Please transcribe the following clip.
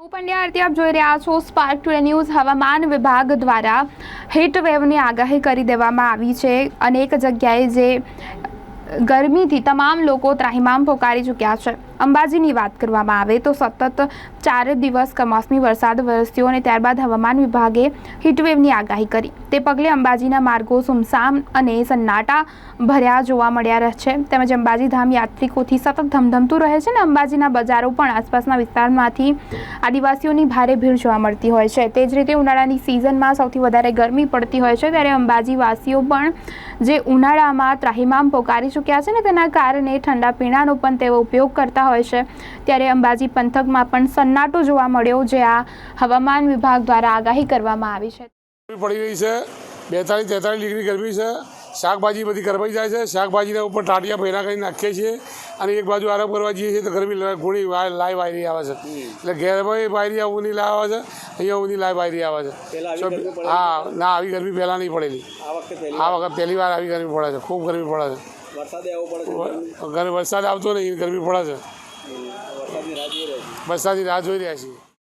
હું પંડ્યા આપ જોઈ રહ્યા છો સ્પાર્ક ટુડે ન્યૂઝ હવામાન વિભાગ દ્વારા હીટ વેવની આગાહી કરી દેવામાં આવી છે. અનેક જગ્યાએ જે ગરમીથી તમામ લોકો ત્રાહિમામ પોકારી ચૂક્યા છે. અંબાજીની વાત કરવામાં આવે તો સતત ચાર દિવસ કમોસમી વરસાદ વરસ્યો અને ત્યારબાદ હવામાન વિભાગે હીટવેવની આગાહી કરી. તે પગલે અંબાજીના માર્ગો સુમસામ અને સન્નાટા ભર્યા જોવા મળ્યા રહે છે. તેમજ અંબાજી ધામ યાત્રિકોથી સતત ધમધમતું રહે છે અને અંબાજીના બજારો પણ આસપાસના વિસ્તારમાંથી આદિવાસીઓની ભારે ભીડ જોવા મળતી હોય છે. તે જ રીતે ઉનાળાની સિઝનમાં સૌથી વધારે ગરમી પડતી હોય છે ત્યારે અંબાજીવાસીઓ પણ જે ઉનાળામાં ત્રાહિમામ પોકારી ચૂક્યા છે ને તેના કારણે ઠંડા પીણાનો પણ તેઓ ઉપયોગ કરતા હોય છે. ત્યારે અંબાજી પંથકમાં પણ સન્નાટો જોવા મળ્યો જે આ હવામાન વિભાગ દ્વારા આગાહી કરવામાં આવી છે. પડી રહી છે. બેતાળીસ, તેતાળીસ ડિગ્રી ગરમી છે. શાકભાજી બધી ગરમાઈ જાય છે. શાકભાજીના ઉપર ટાટિયા ભેરા કરી નાખીએ છીએ. અને એક બાજુ આરામ કરવા જઈએ છીએ તો ગરમી લ- ઘોડી વા- લાઈ વાયરી આવે છે. એટલે ઘેરમાં વાયરી આવું લાઈ આવે છે. અહીંયા ઉની લાઈ વાયરી આવે છે. હા ના આવી ગરમી પહેલાં નહીં પડેલી. આ વખતે પહેલી વાર? આવી ગરમી પડે છે. ખૂબ ગરમી પડે છે. વરસાદ આવતો નહીં ગરમી પડે છે. વરસાદની રાહ જોઈ રહ્યા છીએ.